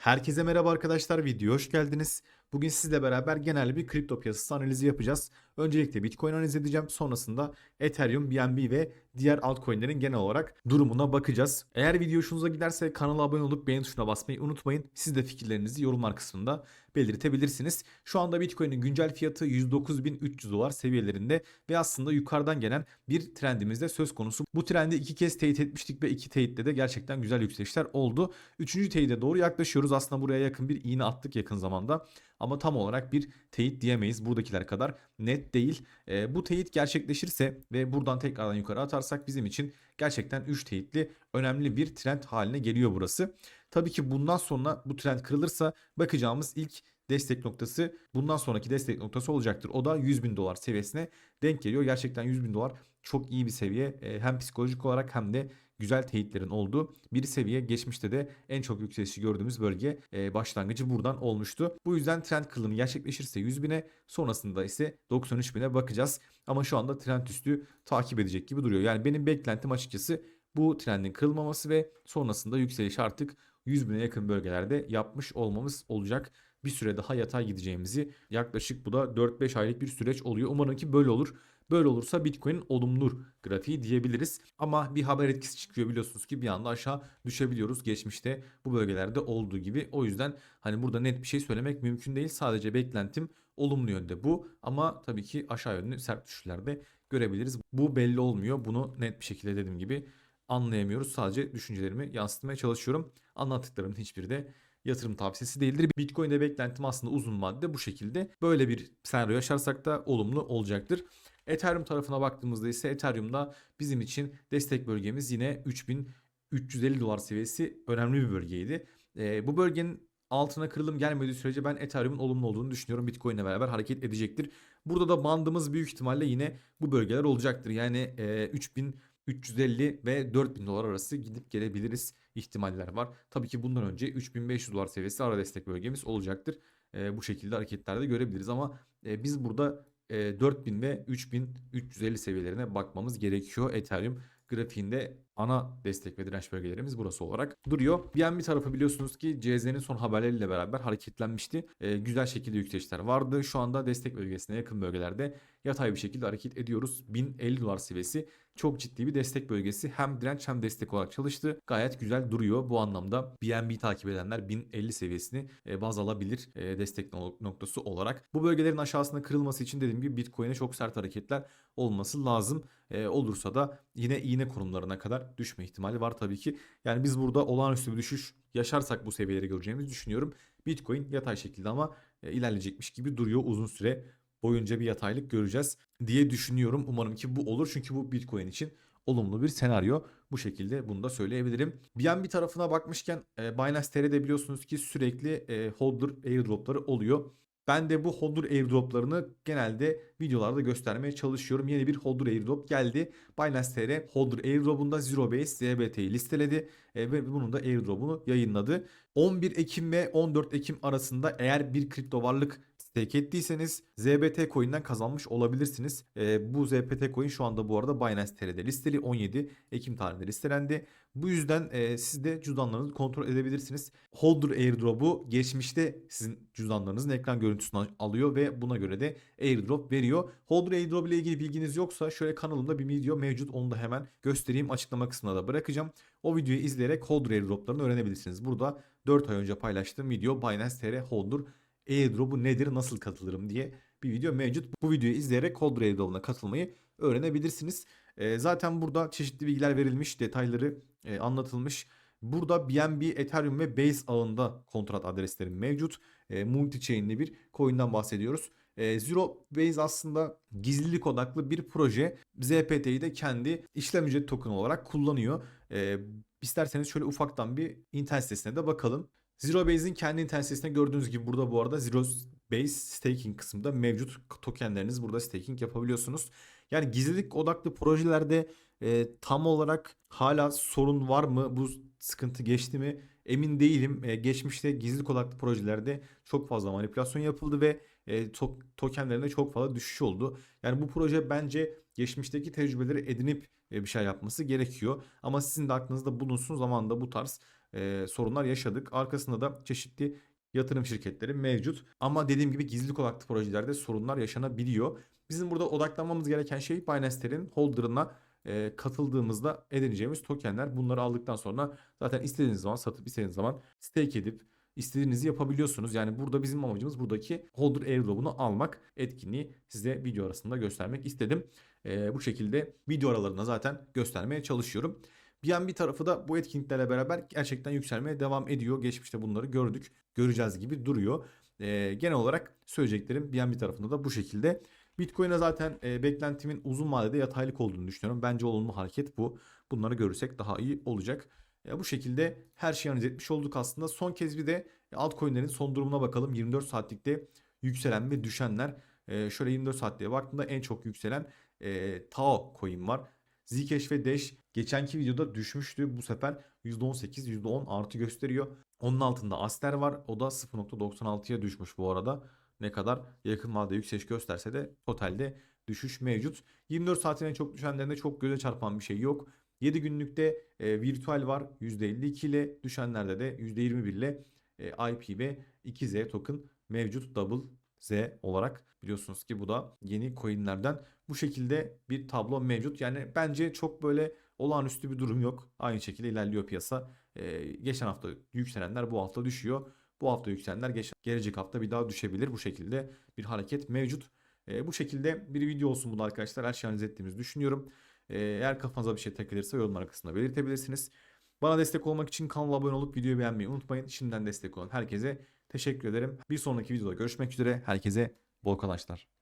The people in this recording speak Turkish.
Herkese merhaba arkadaşlar, videoya hoş geldiniz. Bugün sizle beraber genel bir kripto piyasası analizi yapacağız. Öncelikle Bitcoin analiz edeceğim. Sonrasında Ethereum, BNB ve diğer altcoin'lerin genel olarak durumuna bakacağız. Eğer video hoşunuza giderse kanala abone olup beğen tuşuna basmayı unutmayın. Siz de fikirlerinizi yorumlar kısmında belirtebilirsiniz. Şu anda Bitcoin'in güncel fiyatı 109.300 dolar seviyelerinde ve aslında yukarıdan gelen bir trendimizde söz konusu. Bu trendi iki kez teyit etmiştik ve iki teyitte de gerçekten güzel yükselişler oldu. Üçüncü teyide doğru yaklaşıyoruz. Aslında buraya yakın bir iğne attık yakın zamanda. Ama tam olarak bir teyit diyemeyiz. Buradakiler kadar net değil. E, bu teyit gerçekleşirse ve buradan tekrardan yukarı atarsak bizim için gerçekten 3 teyitli önemli bir trend haline geliyor burası. Tabii ki bundan sonra bu trend kırılırsa bakacağımız ilk destek noktası bundan sonraki destek noktası olacaktır. O da 100 bin dolar seviyesine denk geliyor. Gerçekten 100 bin dolar çok iyi bir seviye. E, hem psikolojik olarak hem de güzel teyitlerin olduğu bir seviye. Geçmişte de en çok yükselişi gördüğümüz bölge e, başlangıcı buradan olmuştu. Bu yüzden trend kırılımı gerçekleşirse 100 bine sonrasında ise 93 bine bakacağız. Ama şu anda trend üstü takip edecek gibi duruyor. Yani benim beklentim açıkçası bu trendin kırılmaması ve sonrasında yükseliş artık 100 bine yakın bölgelerde yapmış olmamız olacak. Bir süre daha yatay gideceğimizi yaklaşık bu da 4-5 aylık bir süreç oluyor. Umarım ki böyle olur. Böyle olursa Bitcoin'in olumlu grafiği diyebiliriz. Ama bir haber etkisi çıkıyor biliyorsunuz ki bir anda aşağı düşebiliyoruz. Geçmişte bu bölgelerde olduğu gibi. O yüzden hani burada net bir şey söylemek mümkün değil. Sadece beklentim olumlu yönde bu. Ama tabii ki aşağı yönlü sert düşüşlerde görebiliriz. Bu belli olmuyor. Bunu net bir şekilde dediğim gibi anlayamıyoruz. Sadece düşüncelerimi yansıtmaya çalışıyorum. Anlattıklarımın hiçbiri de yatırım tavsiyesi değildir. Bitcoin'de beklentim aslında uzun vadede bu şekilde. Böyle bir senaryo yaşarsak da olumlu olacaktır. Ethereum tarafına baktığımızda ise Ethereum'da bizim için destek bölgemiz yine 3350 dolar seviyesi önemli bir bölgeydi. E, bu bölgenin altına kırılım gelmediği sürece ben Ethereum'un olumlu olduğunu düşünüyorum. Bitcoin ile beraber hareket edecektir. Burada da bandımız büyük ihtimalle yine bu bölgeler olacaktır. Yani e, 3350 ve 4000 dolar arası gidip gelebiliriz ihtimaller var. Tabii ki bundan önce 3500 dolar seviyesi ara destek bölgemiz olacaktır. E, bu şekilde hareketlerde görebiliriz ama e, biz burada 4000 ve 3350 seviyelerine bakmamız gerekiyor. Ethereum grafiğinde ana destek ve direnç bölgelerimiz burası olarak duruyor. BNB tarafı biliyorsunuz ki CZ'nin son haberleriyle beraber hareketlenmişti. E, güzel şekilde yükselişler vardı. Şu anda destek bölgesine yakın bölgelerde yatay bir şekilde hareket ediyoruz. 1050 dolar seviyesi çok ciddi bir destek bölgesi. Hem direnç hem destek olarak çalıştı. Gayet güzel duruyor. Bu anlamda BNB takip edenler 1050 seviyesini e, baz alabilir e, destek noktası olarak. Bu bölgelerin aşağısında kırılması için dediğim gibi Bitcoin'e çok sert hareketler olması lazım. E, olursa da yine iğne konumlarına kadar düşme ihtimali var tabii ki. Yani biz burada olağanüstü bir düşüş yaşarsak bu seviyeleri göreceğimizi düşünüyorum. Bitcoin yatay şekilde ama ilerleyecekmiş gibi duruyor uzun süre boyunca bir yataylık göreceğiz diye düşünüyorum. Umarım ki bu olur çünkü bu Bitcoin için olumlu bir senaryo. Bu şekilde bunu da söyleyebilirim. BNB tarafına bakmışken e, Binance TR'de biliyorsunuz ki sürekli e, holder airdropları oluyor. Ben de bu holder airdroplarını genelde videolarda göstermeye çalışıyorum. Yeni bir holder airdrop geldi. Binance TR holder airdrop'unda Zero Base ZBT'yi listeledi e, ve bunun da airdrop'unu yayınladı. 11 Ekim ve 14 Ekim arasında eğer bir kripto varlık stake ettiyseniz ZBT coin'den kazanmış olabilirsiniz. E, bu ZBT coin şu anda bu arada Binance TR'de listeli 17 Ekim tarihinde listelendi. Bu yüzden e, siz de cüzdanlarınızı kontrol edebilirsiniz. Holder airdrop'u geçmişte sizin cüzdanlarınızın ekran görüntüsünü alıyor ve buna göre de airdrop veriyor. Holder airdrop ile ilgili bilginiz yoksa şöyle kanalımda bir video mevcut. Onu da hemen göstereyim. Açıklama kısmına da bırakacağım. O videoyu izleyerek holder airdroplarını öğrenebilirsiniz. Burada 4 ay önce paylaştığım video Binance TR Holder airdrop'u nedir, nasıl katılırım diye bir video mevcut. Bu videoyu izleyerek Holder airdrop'una katılmayı öğrenebilirsiniz. E, zaten burada çeşitli bilgiler verilmiş, detayları e, anlatılmış. Burada BNB, Ethereum ve Base ağında kontrat adresleri mevcut. E, multi-chain'li bir coin'den bahsediyoruz. E, Zero Base aslında gizlilik odaklı bir proje. ZPT'yi de kendi işlem ücreti token olarak kullanıyor. E, isterseniz şöyle ufaktan bir internet sitesine de bakalım. Zero Base'in kendi internet sitesinde gördüğünüz gibi burada bu arada Zero Base staking kısmında mevcut tokenleriniz burada staking yapabiliyorsunuz. Yani gizlilik odaklı projelerde e, tam olarak hala sorun var mı? Bu sıkıntı geçti mi? Emin değilim. E, geçmişte gizlilik odaklı projelerde çok fazla manipülasyon yapıldı ve e, to tokenlerinde çok fazla düşüş oldu. Yani bu proje bence geçmişteki tecrübeleri edinip e, bir şey yapması gerekiyor. Ama sizin de aklınızda bulunsun zamanında bu tarz e, sorunlar yaşadık. Arkasında da çeşitli yatırım şirketleri mevcut. Ama dediğim gibi gizli kol aktif projelerde sorunlar yaşanabiliyor. Bizim burada odaklanmamız gereken şey Binance'lerin holder'ına e, katıldığımızda edineceğimiz tokenler. Bunları aldıktan sonra zaten istediğiniz zaman satıp istediğiniz zaman stake edip istediğinizi yapabiliyorsunuz. Yani burada bizim amacımız buradaki holder airdrop'unu almak. Etkinliği size video arasında göstermek istedim. E, bu şekilde video aralarında zaten göstermeye çalışıyorum. BNB tarafı da bu etkinliklerle beraber gerçekten yükselmeye devam ediyor. Geçmişte bunları gördük, göreceğiz gibi duruyor. E, genel olarak söyleyeceklerim BNB tarafında da bu şekilde. Bitcoin'e zaten e, beklentimin uzun vadede yataylık olduğunu düşünüyorum. Bence olumlu hareket bu. Bunları görürsek daha iyi olacak. E, bu şekilde her şeyi analiz etmiş olduk aslında. Son kez bir de altcoin'lerin son durumuna bakalım. 24 saatlikte yükselen ve düşenler. E, şöyle 24 saatliğe baktığımda en çok yükselen e, Tao coin var. Zcash ve Dash geçenki videoda düşmüştü. Bu sefer %18, %10 artı gösteriyor. Onun altında Aster var. O da 0.96'ya düşmüş bu arada. Ne kadar yakın vadede yükseliş gösterse de totalde düşüş mevcut. 24 saatin en çok düşenlerinde çok göze çarpan bir şey yok. 7 günlükte e, virtüel var %52 ile düşenlerde de %21 ile e, IP ve 2Z token mevcut double Z olarak biliyorsunuz ki bu da yeni coinlerden bu şekilde bir tablo mevcut. Yani bence çok böyle olağanüstü bir durum yok. Aynı şekilde ilerliyor piyasa. Ee, geçen hafta yükselenler bu hafta düşüyor. Bu hafta yükselenler geç, gelecek hafta bir daha düşebilir. Bu şekilde bir hareket mevcut. Ee, bu şekilde bir video olsun bu da arkadaşlar. Her şeyi analiz ettiğimizi düşünüyorum. Ee, eğer kafanıza bir şey takılırsa yorumlar kısmında belirtebilirsiniz. Bana destek olmak için kanala abone olup videoyu beğenmeyi unutmayın. Şimdiden destek olan herkese teşekkür ederim. Bir sonraki videoda görüşmek üzere. Herkese bol kazançlar.